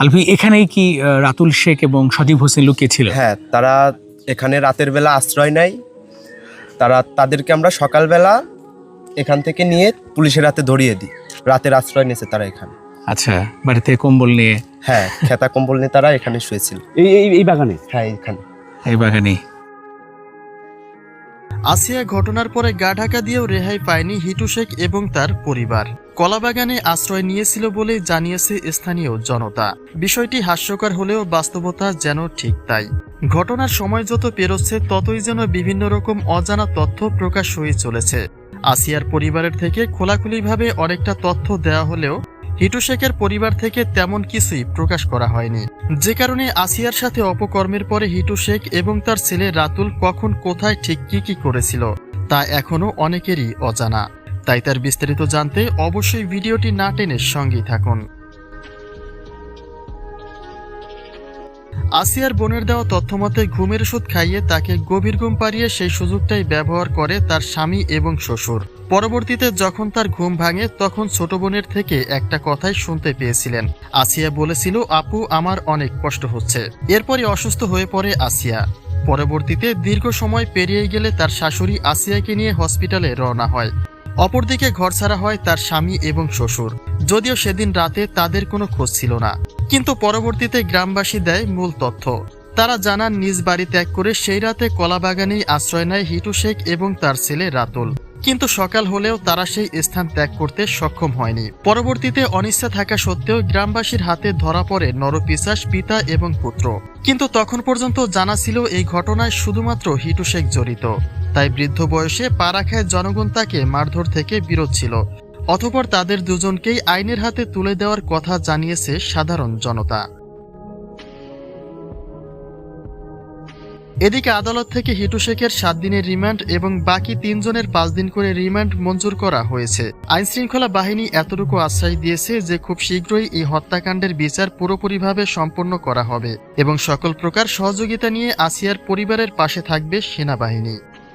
আলফি এখানেই কি রাতুল শেখ এবং সজীব হোসেন লুকিয়ে ছিল? হ্যাঁ তারা এখানে রাতের বেলা আশ্রয় নেয়। তারা তাদেরকে আমরা সকালবেলা এখান থেকে নিয়ে পুলিশের হাতে ধরিয়ে দিই। রাতের আশ্রয় নিয়েছে তারা এখানে। আচ্ছা বাড়িতে কম্বল নিয়ে? হ্যাঁ খেতা কম্বল নিয়ে তারা এখানে শুয়েছিল। এই এই এই বাগানে? হ্যাঁ এখানে। এই বাগানে। আসিয়া ঘটনার পরে গা ঢাকা দিয়েও রেহাই পায়নি হিটু শেখ এবং তার পরিবার। কলাবাগানে আশ্রয় নিয়েছিল বলে জানিয়েছে স্থানীয় জনতা। বিষয়টি হাস্যকর হলেও বাস্তবতা যেন ঠিক তাই। ঘটনার সময় যত পেরোচ্ছে, ততই যেন বিভিন্ন রকম অজানা তথ্য প্রকাশ হয়ে চলেছে। আসিয়ার পরিবারের থেকে খোলাখুলিভাবে অনেকটা তথ্য দেওয়া হলেও হিটু শেখের পরিবার থেকে তেমন কিছুই প্রকাশ করা হয়নি। যে কারণে আসিয়ার সাথে অপকর্মের পরে হিটু শেখ এবং তার ছেলে রাতুল কখন কোথায় ঠিক কি কি করেছিল, তা এখনও অনেকেরই অজানা। তাই তার বিস্তারিত জানতে অবশ্যই ভিডিওটি না টেনে সঙ্গেই থাকুন। আসিয়ার বোনের দেওয়া তথ্যমতে ঘুমের ওষুধ খাইয়ে তাকে গভীর ঘুম পাড়িয়ে সেই সুযোগটাই ব্যবহার করে তার স্বামী এবং শ্বশুর। পরবর্তীতে যখন তার ঘুম ভাঙে, তখন ছোট বোনের থেকে একটা কথাই শুনতে পেয়েছিলেন। আসিয়া বলেছিল, আপু, আমার অনেক কষ্ট হচ্ছে। এরপরই অসুস্থ হয়ে পড়ে আসিয়া। পরবর্তীতে দীর্ঘ সময় পেরিয়ে গেলে তার শাশুড়ি আসিয়াকে নিয়ে হসপিটালে রওনা হয়। অপরদিকে ঘর ছাড়া হয় তার স্বামী এবং শ্বশুর। যদিও সেদিন রাতে তাদের কোনো খোঁজ ছিল না। কিন্তু পরবর্তীতে গ্রামবাসী দেয় মূল তথ্য। তারা জানান, নিজ বাড়ি ত্যাগ করে সেই রাতে কলাবাগানেই আশ্রয় নেয় হিটু শেখ এবং তার ছেলে রাতুল। কিন্তু সকাল হলেও তারা সেই স্থান ত্যাগ করতে সক্ষম হয়নি। পরবর্তীতে অনিচ্ছা থাকা সত্ত্বেও গ্রামবাসীর হাতে ধরা পড়ে নরপিশাস পিতা এবং পুত্র। কিন্তু তখন পর্যন্ত জানা ছিল এই ঘটনায় শুধুমাত্র হিটু শেখ জড়িত। তাই বৃদ্ধ বয়সে পা রাখায় জনগণ তাকে মারধর থেকে বিরত ছিল। অথপর তাদের দুজনকেই আইনের হাতে তুলে দেওয়ার কথা জানিয়েছে সাধারণ জনতা। এদিকে আদালত থেকে হিটু শেখের সাত দিনের রিমান্ড এবং বাকি তিনজনের পাঁচ দিন করে রিমান্ড মঞ্জুর করা হয়েছে। আইনশৃঙ্খলা বাহিনী এতটুকু আশ্বাস দিয়েছে যে খুব শীঘ্রই এই হত্যাকাণ্ডের বিচার পুরোপুরিভাবে সম্পন্ন করা হবে এবং সকল প্রকার সহযোগিতা নিয়ে আসিয়ার পরিবারের পাশে থাকবে সেনাবাহিনী।